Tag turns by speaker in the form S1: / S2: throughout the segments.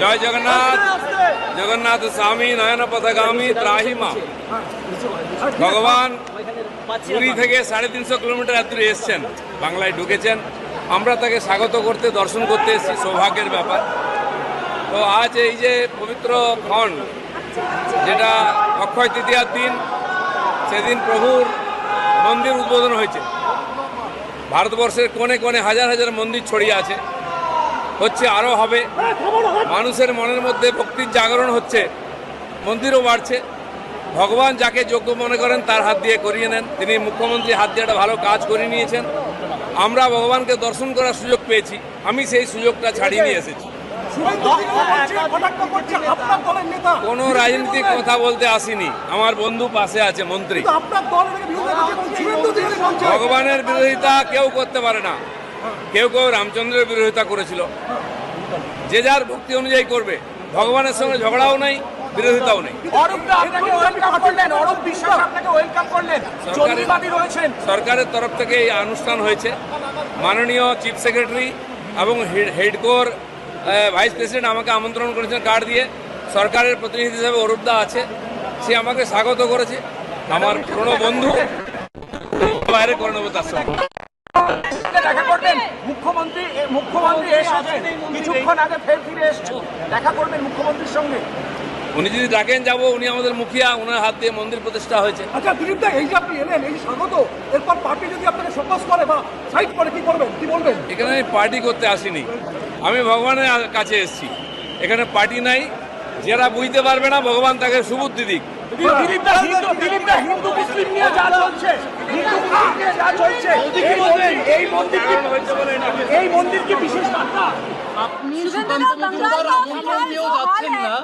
S1: জয় জগন্নাথ জগন্নাথ স্বামী নয়ন পথগামী ত্রাহিমা ভগবান পুরী থেকে সাড়ে তিনশো কিলোমিটার দূরে এসছেন, বাংলায় ঢুকেছেন। আমরা তাকে স্বাগত করতে, দর্শন করতে এসেছি, সৌভাগ্যের ব্যাপার। তো আজ এই যে পবিত্র ক্ষণ, যেটা অক্ষয় তৃতীয়ার দিন, সেদিন প্রভুর মন্দির উদ্বোধন হয়েছে। ভারতবর্ষের কোণে কোণে হাজার হাজার মন্দির ছড়িয়ে আছে। হচ্ছে আরও হবে। মানুষের মনের মধ্যে ভক্তির জাগরণ হচ্ছে মন্দিরও বাড়ছে। ভগবান যাকে যোগ্য মনে করেন তার হাত দিয়ে করিয়ে নেন। তিনি মুখ্যমন্ত্রী হাত দিয়ে একটা ভালো কাজ করে নিয়েছেন। আমরা ভগবানকে দর্শন করার সুযোগ পেয়েছি। আমি সেই সুযোগটা ছাড়িয়ে নিয়ে এসেছি। কোনো রাজনীতিক কথা বলতে আসিনি। আমার বন্ধু পাশে আছে মন্ত্রী। ভগবানের বিরোধিতা কেউ করতে পারে না। কেউ কেউ রামচন্দ্রের বিরোধিতা করেছিল। যে যার ভক্তি অনুযায়ী করবে ভগবানের সঙ্গে ঝগড়াও নাই বিরোধিতাও নেই।
S2: অরূপ দা আপনাকে ওয়েলকাম করলেন অরূপ বিশ্বাস আপনাকে ওয়েলকাম করলেন জঙ্গিবাদী রয়েছেন।
S1: সরকারের তরফ থেকে এই অনুষ্ঠান হয়েছে। মাননীয় চিফ সেক্রেটারি এবং হেডকোর ভাইস প্রেসিডেন্ট আমাকে আমন্ত্রণ করেছেন কার্ড দিয়ে। সরকারের প্রতিনিধি হিসেবে অরূপদা আছে সে আমাকে স্বাগত করেছে। আমার পুরনো বন্ধু বাইরে করে নেব তার সঙ্গে।
S2: দেখা করবেন। মুখ্যমন্ত্রী মুখ্যমন্ত্রী এসেছে কিছুক্ষণ আগে ফের ফিরে এসছে দেখা করবেন মুখ্যমন্ত্রীর সঙ্গে।
S1: উনি যদি ডাকেন যাব। উনি আমাদের মুখিয়া। ওনার হাত দিয়ে মন্দির প্রতিষ্ঠা হয়েছে।
S3: আচ্ছা দিলীপ দা এই যে আপনি এলেন এই স্বাগত। এরপর পার্টি যদি আপনাকে ফোকাস করে বা সাইড করে কি করবেন? কি বলবেন?
S1: এখানে আমি পার্টি করতে আসিনি। আমি ভগবানের কাছে এসেছি। এখানে পার্টি নাই। যারা বুঝতে পারবে না ভগবান তাকে সুবুদ্ধি দিক।
S2: দিলীপ দা হিন্দু দিলীপ দা মুসলিম নিয়ে যা চলছে। হিন্দু মুসলিম নিয়ে যা চলছে। এই মন্দির- কি এই মন্দির কি বিশেষ বার্তা?
S4: আপনি সুকান্ত মজুমদার আমন্ত্রণ দিয়েও যাচ্ছেন না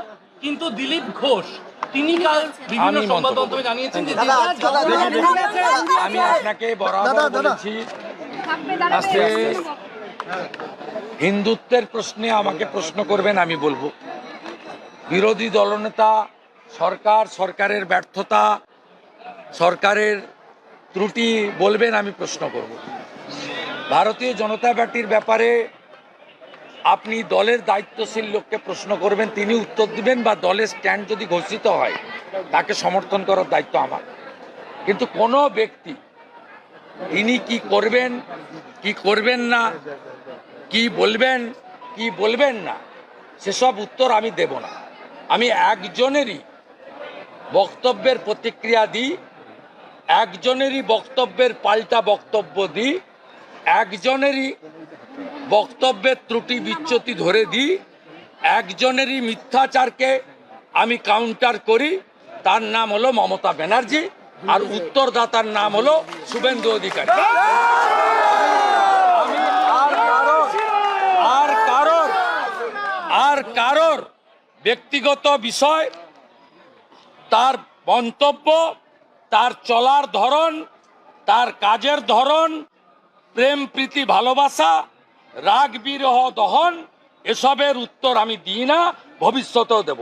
S4: কিন্তু দিলীপ ঘোষ তিনি কাল বিভিন্ন সংবাদ মাধ্যমে জানিয়েছেন যে
S5: আমি আপনাকে বরাবর বলেছি আজকে হিন্দুত্বের প্রশ্নে আমাকে প্রশ্ন করবেন আমি বলব। বিরোধী দলনেতা সরকার, সরকারের ব্যর্থতা, সরকারের ত্রুটি বলবেন আমি প্রশ্ন করব। ভারতীয় জনতা পার্টির ব্যাপারে আপনি দলের দায়িত্বশীল লোককে প্রশ্ন করবেন, তিনি উত্তর দিবেন বা দলের স্ট্যান্ড যদি ঘোষিত হয়, তাকে সমর্থন করার দায়িত্ব আমার। কিন্তু কোনো ব্যক্তি তিনি কি করবেন কি করবেন না, কি বলবেন কি বলবেন না, সেসব উত্তর আমি দেব না। আমি একজনেরই বক্তব্যের প্রতিক্রিয়া দিই একজনেরই বক্তব্যের পাল্টা বক্তব্য দিই একজনেরই বক্তব্যের ত্রুটি বিচ্যুতি ধরে দিই একজনেরই মিথ্যাচারকে আমি কাউন্টার করি তার নাম হলো মমতা ব্যানার্জি আর উত্তরদাতার নাম হলো শুভেন্দু অধিকারী। আর কারোর আর কারোর আর কারোর ব্যক্তিগত বিষয় তার মন্তব্য, তার চলার ধরন, তার কাজের ধরন, প্রেম, প্রীতি, ভালোবাসা, রাগ, বিরহ, দহন, এসবের উত্তর আমি দিই না, ভবিষ্যতেও দেব।